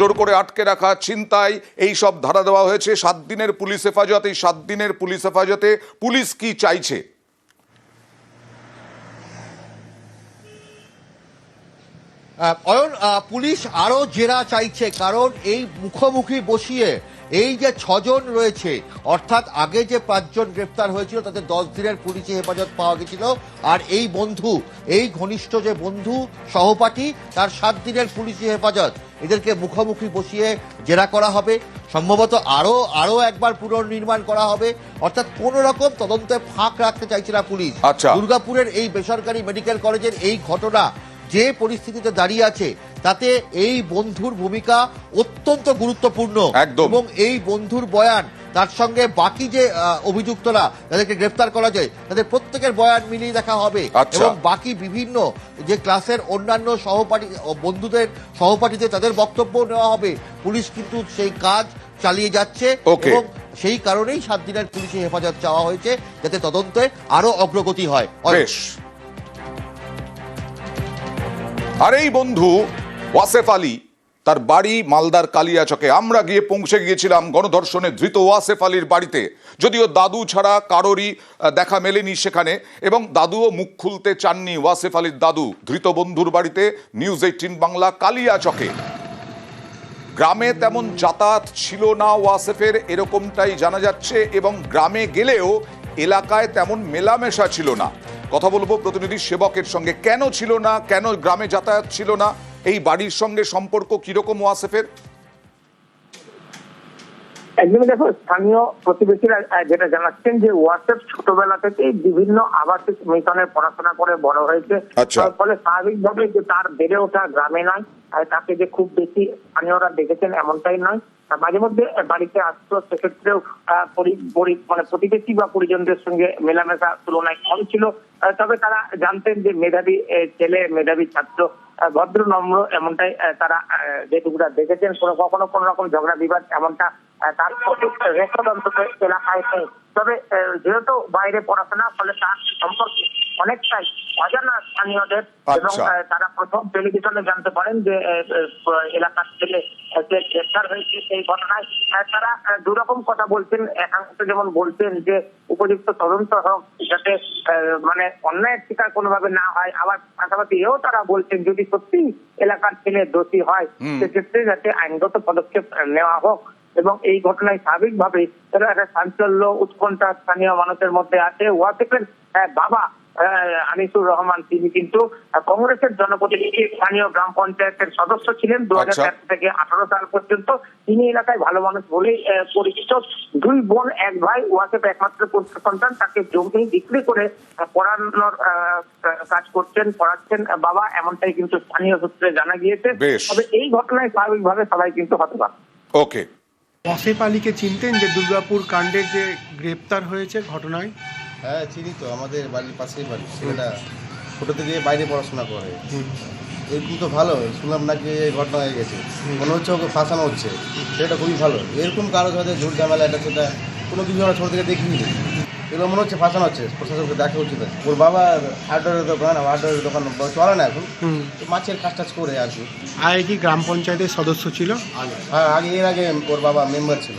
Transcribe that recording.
জোর করে আটকে রাখা ছিনতাই, এই সব ধারা দেওয়া হয়েছে। সাত দিনের পুলিশ হেফাজত, এই সাত দিনের পুলিশ হেফাজতে পুলিশ কি চাইছে? অয়ন পুলিশ আরও জেরা চাইছে, কারণ এই মুখোমুখি বসিয়ে এই যে ছজন রয়েছে, অর্থাৎ আগে যে পাঁচজন গ্রেপ্তার হয়েছিল, তাতে দশ দিনের পুলিশি হেফাজত পাওয়া গেছিল। আর এই বন্ধু, এই ঘনিষ্ঠ যে বন্ধু, সহপাঠী, তার সাত দিনের পুলিশি হেফাজত। এদেরকে মুখোমুখি বসিয়ে জেরা করা হবে সম্ভবত আরও আরও একবার পুনর্নির্মাণ করা হবে অর্থাৎ কোন রকম তদন্তে ফাঁক রাখতে চাইছে না পুলিশ আচ্ছা। দুর্গাপুরের এই বেসরকারি মেডিকেল কলেজের এই ঘটনা যে পরিস্থিতিতে দাঁড়িয়ে আছে তাতে এই বন্ধুর ভূমিকা অত্যন্ত গুরুত্বপূর্ণ। এবং এই বন্ধুর বয়ান তার সঙ্গে বাকি যে অভিযুক্তরা তাদেরকে গ্রেফতার করা যায় তাদের প্রত্যেকের বয়ান মিলিয়ে দেখা হবে। আচ্ছা। এবং বাকি বিভিন্ন যে ক্লাসের অন্যান্য সহপাঠী বন্ধুদের সহপাঠীদের তাদের বক্তব্য নেওয়া হবে। পুলিশ কিন্তু সেই কাজ চালিয়ে যাচ্ছে এবং সেই কারণেই সাত দিনের পুলিশি হেফাজত চাওয়া হয়েছে যাতে তদন্তে আরও অগ্রগতি হয়। আর এই বন্ধু ওয়াসেফ আলী তার বাড়ি মালদার কালিয়াচকে। আমরা গিয়ে পৌঁছে গিয়েছিলাম গণধর্ষণে ধৃত ওয়াসেফ আলীর বাড়িতে। যদিও দাদু ছাড়া কারোরই দেখা মেলেনি সেখানে এবং দাদুও মুখ খুলতে চাননি ওয়াসেফ আলীর দাদু, ধৃত বন্ধুর বাড়িতে, নিউজ এইটিন বাংলা কালিয়াচকে। গ্রামে তেমন যাতায়াত ছিল না ওয়াসেফের, এরকমটাই জানা যাচ্ছে এবং গ্রামে গেলেও এলাকায় তেমন মেলামেশা ছিল না। কথা বলব প্রতিনিধি সেবকের সঙ্গে। কেন ছিল না? কেন গ্রামে যাতায়াত ছিল না? এই বাড়ির সঙ্গে সম্পর্ক কীরকম ওয়াসেফের? একদমই দেখো স্থানীয় প্রতিবেশীরা যেটা জানাচ্ছেন যে হোয়াটসঅ্যাপ ছোটবেলা থেকে বিভিন্ন আবাসিক মিশনের পড়াশোনা করে বড় হয়েছে। আচ্ছা। ফলে স্বাভাবিকভাবে যে তার বেড়ে ওঠা গ্রামে নয় আর তাকে যে খুব বেশি স্থানীয়রা দেখেছেন এমনটাই নয়। মাঝে মধ্যে বাড়িতে আসতো সেক্ষেত্রেও মানে প্রতিবেশী বা পরিজনদের সঙ্গে মেলামেশা তুলনায় কম ছিল। তবে তারা জানতেন যে মেধাবী ছেলে মেধাবী ছাত্র ভদ্র নম্র এমনটাই তারা আহ, যেটুকুরা দেখেছেন। কোনো কখনো কোনো রকম ঝগড়া বিবাদ এমনটা তার রেকর্ড অন্তত এলাকায় নেই তবে যেহেতু বাইরে পড়াশোনা ফলে তার সম্পর্কে অনেকটাই অজানা স্থানীয়দের এবং আচ্ছা। তারা প্রথম টেলিভিশনে জানতে পারেন যে এলাকার ছেলে গ্রেফতার হয়েছে সেই ঘটনায় তারা দুরকম কথা বলছেন একাংশ যেমন বলছেন যে উপযুক্ত তদন্ত হোক যাতে মানে অন্যায়ের শিকার কোনোভাবে না হয় আবার পাশাপাশি এও তারা বলছেন যদি সত্যি এলাকার ছেলে দোষী হয় সেক্ষেত্রে যাতে আইনগত পদক্ষেপ নেওয়া হোক। এবং এই ঘটনায় স্বাভাবিকভাবে তারা একটা চাঞ্চল্য উৎকণ্ঠা স্থানীয় মানুষের মধ্যে আছে। ওয়াসিফের বাবা আনিসুর রহমান তিনি কিন্তু কংগ্রেসের জনপ্রতিনিধি স্থানীয় গ্রাম পঞ্চায়েতের সদস্য ছিলেন দু আচ্ছা। থেকে আঠারো সাল পর্যন্ত। তিনি এলাকায় ভালো মানুষ বলেই পরিচিত। দুই বোন এক ভাই ওয়াসেফ একমাত্র পুত্র সন্তান তাকে জমি বিক্রি করে পড়ানোর আহ, কাজ করছেন পড়াচ্ছেন বাবা এমনটাই কিন্তু স্থানীয় সূত্রে জানা গিয়েছে। তবে এই ঘটনায় স্বাভাবিকভাবে সবাই কিন্তু হতবাক। ওকে। অসিফ আলীকে চিনতেন যে দুর্গাপুর কাণ্ডের যে গ্রেপ্তার হয়েছে ঘটনায়? হ্যাঁ চিনি তো আমাদের বাড়ির পাশেই বাড়ি ছেলেটা ছোটো থেকে বাইরে পড়াশোনা করে। এরকম তো ভালো শুনলাম নাকি এই ঘটনা হয়ে গেছে। মনে হচ্ছে ওকে ফাঁসানো হচ্ছে সেটা খুবই ভালো। এরকম কারও সাথে ঝুট ঝামেলা এটা সেটা কোনো কিছু আমরা ছোটো থেকে দেখিনি। এগুলো মনে হচ্ছে ফাঁসানো হচ্ছে প্রশাসনকে দেখা উচিত আছে। ওর বাবা হার্ডওয়ারের দোকান হার্ডওয়ারের দোকান চলে না এখন। তো মাছের কাজ টাজ করে আর কি। আগে কি গ্রাম পঞ্চায়েতের সদস্য ছিল? হ্যাঁ আগে এর আগে ওর বাবা মেম্বার ছিল।